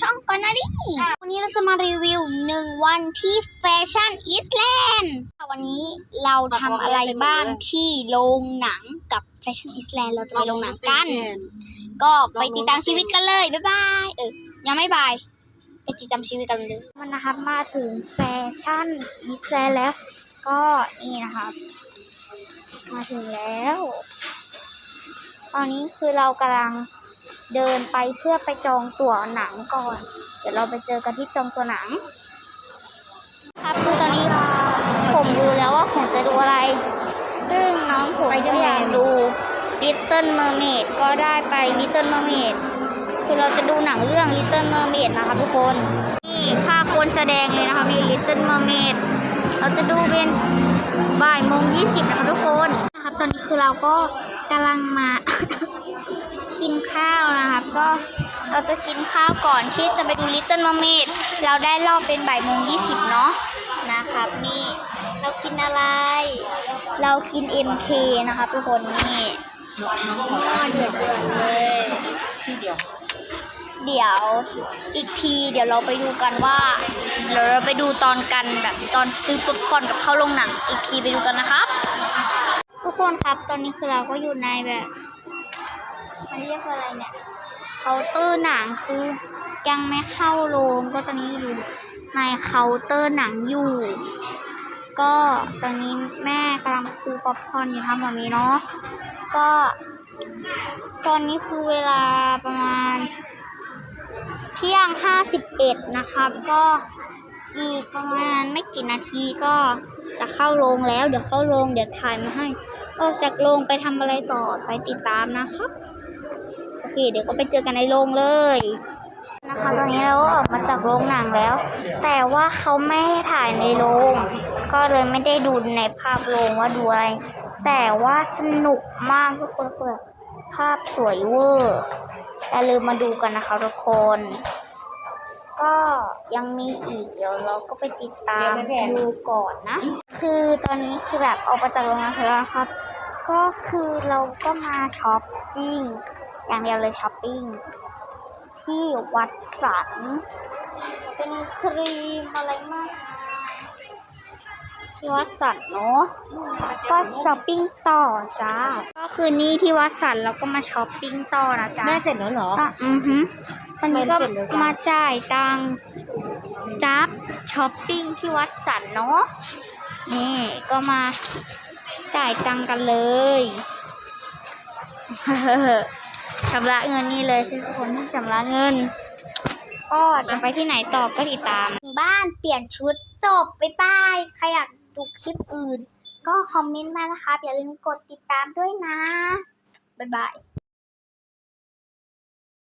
ช่องกอนนารีวันนี้เราจะมารีวิวหนึ่งวันที่แฟชั่นอีสแลนด์วันนี้เราทำอะไรบ้างที่โรงหนังกับแฟชั่นอีสแลนด์เราจะไปโรงหนังกัน ก็ไปติดตามชีวิตกันเลย บ๊ายบาย เออ ยังไม่บาย ไปติดตามชีวิตกันเลย มันนะครับมาถึงแฟชั่นอีสแลนด์แล้ว ก็นี่นะครับมาถึงแล้ว ตอนนี้คือเรากำลัง เดินไปเพื่อไปจองตั๋วหนังก่อน เดี๋ยวเราไปเจอกันที่จองตั๋วหนัง ครับคือตอนนี้ผมดูแล้วว่าผมจะดูอะไร ซึ่งน้องผมก็อยากดู Little Mermaid ก็ได้ไป Little Mermaid คือเราจะดูหนังเรื่อง Little Mermaid นะครับทุกคนนี่ภาคคนแสดงเลยนะคะมี Little Mermaid เราจะดูเป็นบ่ายโมงยี่สิบนะคะทุกคนนะครับตอนนี้คือเราก็กำลังมา กินข้าวนะครับ ก็เราจะกินข้าวก่อนที่จะไปดู Little Mermaid เราได้รอบเป็นบ่ายโมงยี่สิบเนาะนะครับนี่เรากินอะไร เรากิน MK นะครับทุกคนนี่หม้อเดือดเดือดๆเลยที่เดียว เดี๋ยวอีกทีเดี๋ยวเราไปดูกันว่าเดี๋ยวเราไปดูตอนกันแบบตอนซื้อป๊อปคอร์นกับเข้าโรงหนังอีกทีไปดูกันนะครับ ทุกคนครับตอนนี้คือเราก็อยู่ในแบบ มันเรียกว่าอะไรเนี่ยเคาน์เตอร์หนังคือยังไม่เข้าโรงก็ตอนนี้อยู่ในเคาน์เตอร์หนังอยู่ ก็ตอนนี้แม่กำลังซื้อป๊อปคอร์นอยู่ทำแบบนี้เนาะก็ ตอนนี้คือเวลาประมาณ เที่ยงห้าสิบเอ็ดนะครับก็อีกประมาณไม่กี่นาทีก็จะเข้าโรงแล้ว เดี๋ยวเข้าโรงเดี๋ยวถ่ายมาให้ออกจากโรงไปทำอะไรต่อไปติดตามนะครับ เคเดี๋ยวก็ไปเจอกันในโรงเลยนะคะตอนนี้เราก็ออกมาจากโรงหนังแล้ว แต่ว่าเขาไม่ให้ถ่ายในโรง ก็เลยไม่ได้ดูในภาพโรงว่าดูอะไร แต่ว่าสนุกมากทุกคนเปิดภาพสวยเวอร์อย่าลืมมาดูกันนะคะทุกคน ก็ยังมีอีกเดี๋ยวเราก็ไปติดตามดูก่อนนะ คือตอนนี้คือแบบออกมาจากโรงงานเสร็จแล้วนะครับ ก็คือเราก็มาช้อปปิ้ง อย่างเดียวเลยช้อปปิ้ง ที่วัดสันเป็นครีมอะไรมากมายที่วัดสันเนาะก็ช้อปปิ้งต่อจ้า ก็คือนี่ที่วัดสันเราก็มาช้อปปิ้งต่อนะจ๊ะแม่เสร็จแล้วเหรอก็อือฮึตอนนี้ก็ไม่เสร็จเลยจ้ะมาจ่ายตังค์จับช้อปปิ้งที่วัดสันเนาะนี่ก็มาจ่ายตังค์กันเลย ชำระเงินนี่เลยทุกคนที่ชำระเงิน ก็จะไปที่ไหนต่อก็ติดตาม บ้านเปลี่ยนชุดจบไปบายใครอยากดูคลิปอื่น ก็คอมเมนต์มานะคะอย่าลืมกดติดตามด้วยนะ บ๊ายบาย